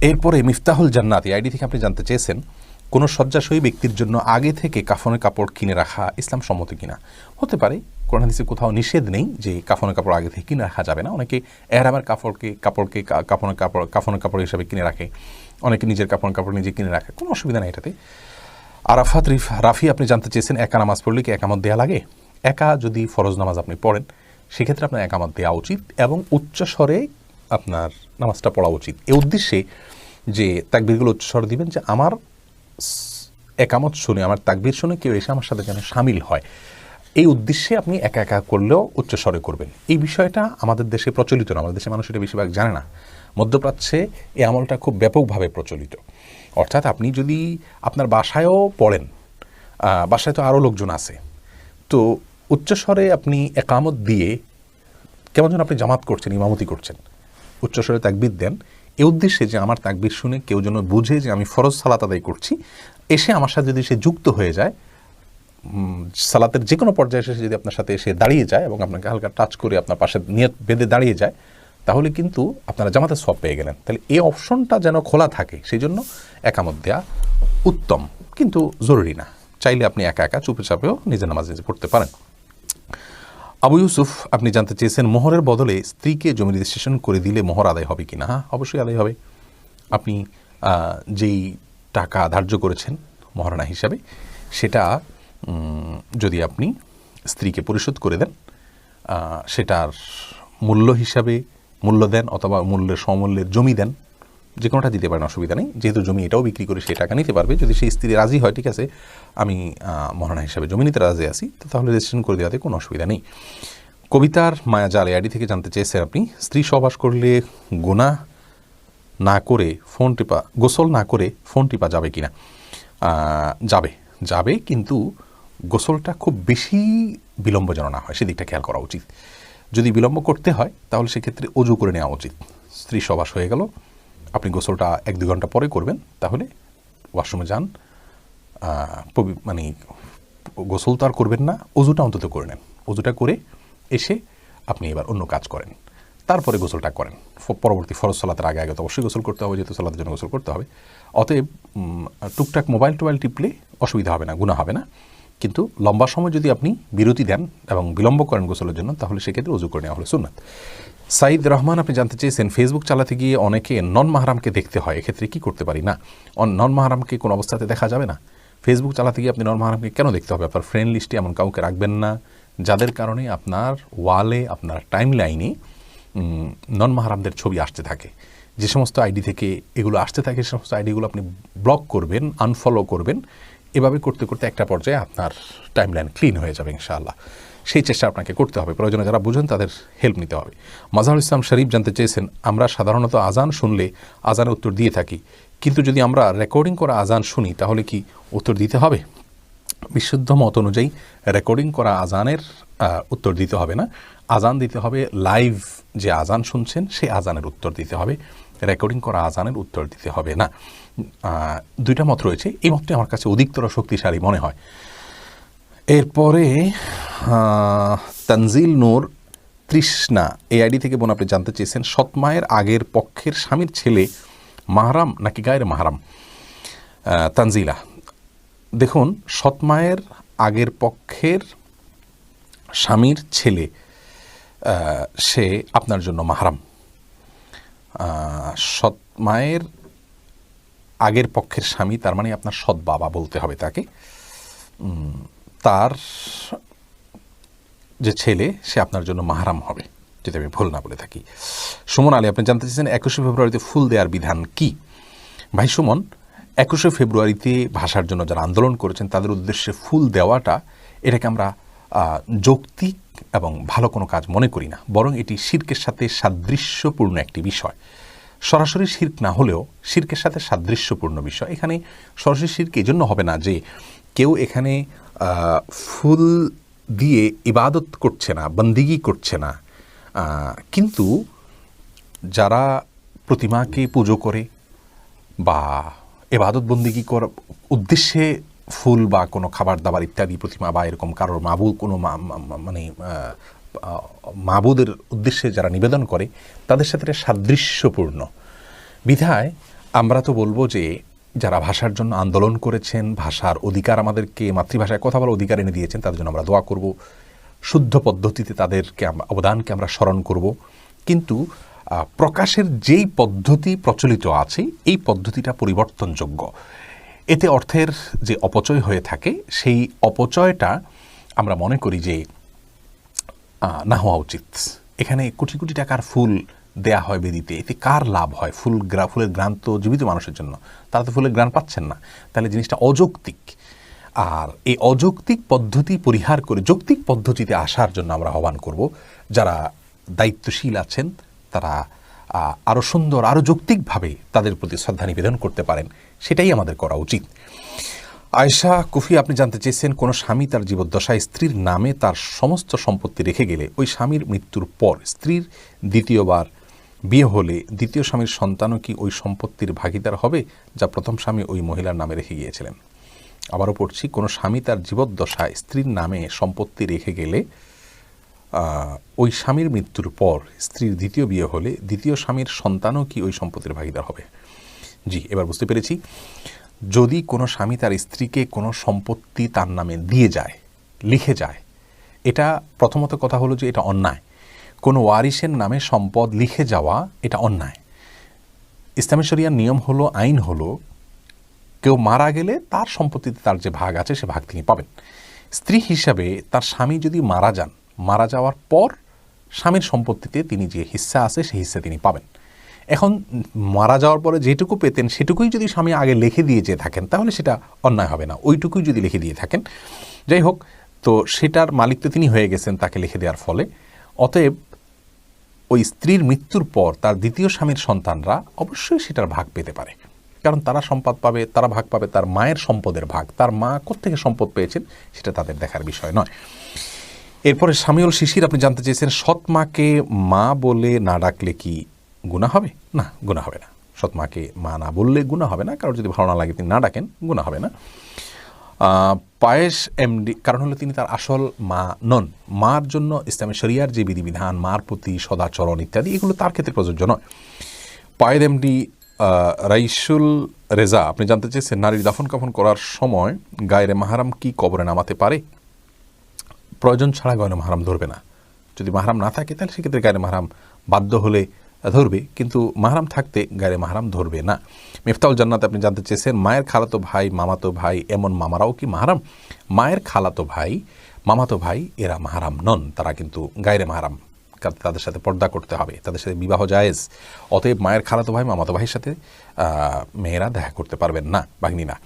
এরপরে মিফতাহুল জান্নাত, আইডি থেকে আপনি জানতে চেয়েছেন, কোনো শয্যাশয়ী ব্যক্তির জন্য আগে থেকে কাফনের কাপড় কিনে রাখা ইসলাম সম্মত কিনা? হতে পারে, কোরআন হাদিসে কোথাও নিষেধ নেই যে কাফনের কাপড় আগে থেকে কিনে রাখা যাবে না। অনেকে এহরামের কাপড়কে কাপড়কে কাফনের কাপড় কাফনের কাপড় হিসাবে কিনে রাখে। অনেকে নিজের কাপড় কাপড় নিজে কিনে রাখে। কোনো অসুবিধা নেই এটাতে। আরাফাত, রিফ, রাফি, আপনি জানতে চেয়েছেন, একা নামাজ পড়লে কি একামত দেওয়া লাগে? একা যদি ফরজ নামাজ আপনি পড়েন, সেক্ষেত্রে আপনার একামত দেওয়া উচিত এবং উচ্চ স্বরে আপনার নামাজটা পড়া উচিত। এ উদ্দেশ্যে যে তাকবিরগুলো উচ্চ স্বরে দিবেন যে আমার একামত শুনে, আমার তাকবির শুনে কেউ এসে আমার সাথে যেন সামিল হয়। এই উদ্দেশ্যে আপনি একা একা করলেও উচ্চস্বরে করবেন। এই বিষয়টা আমাদের দেশে প্রচলিত না, আমাদের দেশে মানুষ এটা বেশিরভাগ জানে না। মধ্যপ্রাচ্যে এই আমলটা খুব ব্যাপকভাবে প্রচলিত। অর্থাৎ আপনি যদি আপনার বাসায়ও পড়েন বাসায় তো আরও লোকজন আছে, তো উচ্চস্বরে আপনি একামত দিয়ে কেমন যেন আপনি জামাত করছেন, ইমামতি করছেন উচ্চস্বরে তাকবির দেন। এ উদ্দেশ্যে যে আমার তাকবির শুনে কেউ যেন বুঝে যে আমি ফরজ সালাত আদায় করছি, এসে আমার সাথে যদি সে যুক্ত হয়ে যায় সালাতের যে কোনো পর্যায়ে এসে যদি আপনার সাথে এসে দাঁড়িয়ে যায় এবং আপনাকে হালকা টাচ করে আপনার পাশে নিয়ত বেঁধে দাঁড়িয়ে যায়, তাহলে কিন্তু আপনারা জামাতে সব পেয়ে গেলেন। তাহলে এই অপশনটা যেন খোলা থাকে সেই জন্য একামত দেওয়া উত্তম, কিন্তু জরুরি না। চাইলে আপনি একা একা চুপে চাপেও নিজের নামাজ নিজে পড়তে পারেন। আবু ইউসুফ, আপনি জানতে চেয়েছেন মোহরের বদলে স্ত্রীকে জমি রেজিস্ট্রেশন করে দিলে মোহর আদায় হবে কি না হ্যাঁ অবশ্যই আদায় হবে। আপনি যেই টাকা ধার্য করেছেন মহারণা হিসাবে, সেটা যদি আপনি স্ত্রীকে পরিশোধ করে দেন সেটার মূল্য হিসাবে মূল্য দেন অথবা মূল্যের সমমূল্যের জমি দেন যে কোনোটা দিতে পারেন, অসুবিধা নেই। যেহেতু জমি এটাও বিক্রি করে সেই টাকা নিতে পারবে। যদি সেই স্ত্রী রাজি হয়, ঠিক আছে, আমি মহারণা হিসাবে জমি নিতে রাজি আছি, তো তাহলে রেজিস্ট্রেশন করে দেওয়াতে কোনো অসুবিধা নেই। কবিতার মায়াজাল আইডি থেকে জানতে চেয়েছেন আপনি, স্ত্রী সহবাস করলে গোনা না করে ফোন টিপা, গোসল না করে ফোন টিপা যাবে কি না যাবে যাবে, কিন্তু গোসলটা খুব বেশি বিলম্ব যেন না হয়, সেদিকটা খেয়াল করা উচিত। যদি বিলম্ব করতে হয়, তাহলে সেক্ষেত্রে অজু করে নেওয়া উচিত। স্ত্রী সবাস হয়ে গেল আপনি গোসলটা এক দু ঘণ্টা পরে করবেন, তাহলে ওয়াশরুমে যান। মানে গোসল তো আর করবেন না, অজুটা অন্তত করে নেন। অজুটা করে এসে আপনি এবার অন্য কাজ করেন। তারপরে গোসলটা করেন। পরবর্তী ফরজ সালাতের আগে আগে তো অবশ্যই গোসল করতে হবে, যেহেতু সালাতের জন্য গোসল করতে হবে। অতএব টুকটাক মোবাইল টোবাইল টিপলে অসুবিধা হবে না গুণা হবে না। কিন্তু লম্বা সময় যদি আপনি বিরতি দেন এবং বিলম্ব করেন গোসলের জন্য, তাহলে সেক্ষেত্রে অজু করে নেওয়া হলো সুন্নাত। সাইদ রহমান, আপনি জানতে চেয়েছেন ফেসবুক চালাতে গিয়ে অনেকে নন মাহারামকে দেখতে হয়, এক্ষেত্রে কি করতে পারি? না নন মাহারামকে কোনো অবস্থাতে দেখা যাবে না? ফেসবুক চালাতে গিয়ে আপনি নন মাহারামকে কেন দেখতে হবে? আপনার ফ্রেন্ড লিস্টে এমন কাউকে রাখবেন না, যাদের কারণে আপনার ওয়ালে আপনার টাইম লাইনে নন মাহারামদের ছবি আসতে থাকে। যে সমস্ত আইডি থেকে এগুলো আসতে থাকে, সে সমস্ত আইডিগুলো আপনি ব্লক করবেন আনফলো করবেন, এভাবে করতে করতে একটা পর্যায়ে আপনার টাইম লাইন ক্লিন হয়ে যাবে, ইনশাআল্লাহ। সেই চেষ্টা আপনাকে করতে হবে। প্রয়োজনে যারা বুঝেন তাদের হেল্প নিতে হবে। মাজাহুল ইসলাম শরীফ জানতে চেয়েছেন, আমরা সাধারণত আজান শুনলে আজানের উত্তর দিয়ে থাকি। কিন্তু যদি আমরা রেকর্ডিং করা আজান শুনি, তাহলে কি উত্তর দিতে হবে? বিশুদ্ধ মত অনুযায়ী রেকর্ডিং করা আজানের উত্তর দিতে হবে না। আজান দিতে হবে লাইভ যে আজান শুনছেন, সেই আজানের উত্তর দিতে হবে। রেকর্ডিং করা আজানের উত্তর দিতে হবে না। দুইটা মত রয়েছে। এই মতটি আমার কাছে অধিকতর শক্তিশালী মনে হয়। এরপরে তানজিল নূর তৃষ্ণা এই আইডি থেকে বোন আপনি জানতে চেয়েছেন সৎমায়ের আগের পক্ষের স্বামীর ছেলে মাহারাম নাকি গায়ের মাহারাম? তানজিলা, দেখুন সৎমায়ের আগের পক্ষের স্বামীর ছেলে সে আপনার জন্য মাহারাম। সৎ মায়ের আগের পক্ষের স্বামী, তার মানে আপনার সৎ বাবা বলতে হবে তাকে। তার যে ছেলে, সে আপনার জন্য মাহারাম হবে, যদি আমি ভুল না বলে থাকি। সুমন আলী, আপনি জানতে চাইছেন একুশে ফেব্রুয়ারিতে ফুল দেওয়ার বিধান কি? ভাই সুমন, একুশে ফেব্রুয়ারিতে ভাষার জন্য যারা আন্দোলন করেছেন, তাদের উদ্দেশ্যে ফুল দেওয়াটা এটাকে আমরা যৌক্তিক এবং ভালো কোনো কাজ মনে করি না, বরং এটি শির্কের সাথে সাদৃশ্যপূর্ণ একটি বিষয়। সরাসরি শির্ক না হলেও শির্কের সাথে সাদৃশ্যপূর্ণ বিষয়। এখানে সরাসরি শির্ক এই জন্য হবে না যে কেউ এখানে ফুল দিয়ে ইবাদত করছে না, বন্দিগি করছে না। কিন্তু যারা প্রতিমাকে পুজো করে বা এবাদত বন্দিগি করার উদ্দেশ্যে ফুল বা কোনো খাবার দাবার ইত্যাদি প্রতিমা বা এরকম কারোর মাবুদ, কোনো মানে মাবুদের উদ্দেশ্যে যারা নিবেদন করে, তাদের সাথে সাদৃশ্যপূর্ণ। বিধায় আমরা তো বলব যে যারা ভাষার জন্য আন্দোলন করেছেন, ভাষার অধিকার আমাদেরকে, মাতৃভাষায় কথা বলার অধিকার এনে দিয়েছেন, তাদের জন্য আমরা দোয়া করব। শুদ্ধ পদ্ধতিতে তাদেরকে অবদানকে আমরা স্মরণ করব। কিন্তু প্রকাশের যেই পদ্ধতি প্রচলিত আছে, এই পদ্ধতিটা পরিবর্তনযোগ্য। এতে অর্থের যে অপচয় হয়ে থাকে, সেই অপচয়টা আমরা মনে করি যে না হওয়া উচিত। এখানে কোটি কোটি টাকার ফুল দেয়া হয় বেদিতে। এতে কার লাভ হয়? ফুল গ্রা, ফুলের গ্রান তো জীবিত মানুষের জন্য। তারা তো ফুলের গ্রান পাচ্ছেন না। তাহলে জিনিসটা অযৌক্তিক। আর এই অযৌক্তিক পদ্ধতি পরিহার করে, যৌক্তিক পদ্ধতিতে আসার জন্য আমরা আহ্বান করব, যারা দায়িত্বশীল আছেন, তারা আরও সুন্দর আরও যৌক্তিকভাবে তাদের প্রতি শ্রদ্ধা নিবেদন করতে পারেন। সেটাই আমাদের করা উচিত। আয়শা কুফি, আপনি জানতে চেয়েছেন, কোন স্বামী তার জীবদ্দশায় স্ত্রীর নামে তার সমস্ত সম্পত্তি রেখে গেলে, ওই স্বামীর মৃত্যুর পর স্ত্রীর দ্বিতীয়বার বিয়ে হলে দ্বিতীয় স্বামীর সন্তানও কি ওই সম্পত্তির ভাগিদার হবে যা প্রথম স্বামী ওই মহিলার নামে রেখে গিয়েছিলেন? আবারও পড়ছি, কোনো স্বামী তার জীবদ্দশায় স্ত্রীর নামে সম্পত্তি রেখে গেলে ওই স্বামীর মৃত্যুর পর স্ত্রীর দ্বিতীয় বিয়ে হলে দ্বিতীয় স্বামীর সন্তানও কি ওই সম্পত্তির ভাগিদার হবে? জি, এবার বুঝতে পেরেছি। যদি কোনো স্বামী তার স্ত্রীকে কোনো সম্পত্তি তার নামে দিয়ে যায়, লিখে যায়, এটা প্রথমত কথা হলো যে এটা অন্যায়। কোনো ওয়ারিসের নামে সম্পদ লিখে যাওয়া এটা অন্যায়। ইসলামী শরিয়ার নিয়ম হলো, আইন হলো, কেউ মারা গেলে তার সম্পত্তিতে তার যে ভাগ আছে সে ভাগ তিনি পাবেন। স্ত্রী হিসাবে তার স্বামী যদি মারা যান, মারা যাওয়ার পর স্বামীর সম্পত্তিতে তিনি যে হিস্সা আছে সেই হিস্সা তিনি পাবেন। এখন মারা যাওয়ার পরে যেটুকু পেতেন সেটুকুই যদি স্বামী আগে লিখে দিয়ে যেয়ে থাকেন, তাহলে সেটা অন্যায় হবে না। ওইটুকুই যদি লিখে দিয়ে থাকেন। যাই হোক, তো সেটার মালিক তো তিনি হয়ে গেছেন তাকে লিখে দেওয়ার ফলে। অতএব ওই স্ত্রীর মৃত্যুর পর তার দ্বিতীয় স্বামীর সন্তানরা অবশ্যই সেটার ভাগ পেতে পারে। কারণ তারা সম্পদ পাবে, তারা ভাগ পাবে, তার মায়ের সম্পদের ভাগ। তার মা কোত্থেকে সম্পদ পেয়েছেন সেটা তাদের দেখার বিষয় নয়। এরপরে স্বামীউল শিশির, আপনি জানতে চেয়েছেন, সৎ মাকে মা বলে না ডাকলে কি গুণা হবে? না গুণা হবে না। সৎ মাকে মা না বললে গুণা হবে না। কারোর যদি ভালো না লাগে তিনি না ডাকেন গুণা হবে না। পায়েস এমডি কারণ হলো তিনি তার আসল মা, নন। মার জন্য ইসলামের শরিয়ার যে বিধিবিধান, মার প্রতি সদাচরণ ইত্যাদি, এগুলো তার ক্ষেত্রে প্রযোজ্য নয়। পায়ের এমডি রাইসুল রেজা, আপনি জানতে চেয়েছেন নারীর দাফন কাফন করার সময় গায়ের মাহারাম কি কবরে নামাতে পারে? প্রয়োজন ছাড়া গায়ে মাহারাম ধরবে না। যদি মাহারাম না থাকে, তাহলে সেক্ষেত্রে গায়ে মাহারাম বাধ্য হলে ধরবে, কিন্তু মাহারাম থাকতে গায়ে মাহারাম ধরবে না। মিফতাউল জান্নাত, আপনি জানতে চেয়েছেন, মায়ের খালাতো ভাই, মামাতো ভাই, এমন মামারাও কি মাহারাম? মায়ের খালাতো ভাই, মামাতো ভাই, এরা মাহারাম নন, তারা কিন্তু গায়ে মাহারাম। তাদের সাথে পর্দা করতে হবে, তাদের সাথে বিবাহ জায়েজ। অতএব মায়ের খালাতো ভাই, মামাতো ভাইয়ের সাথে মেয়েরা দেখা করতে পারবেন না, বাহিনী না।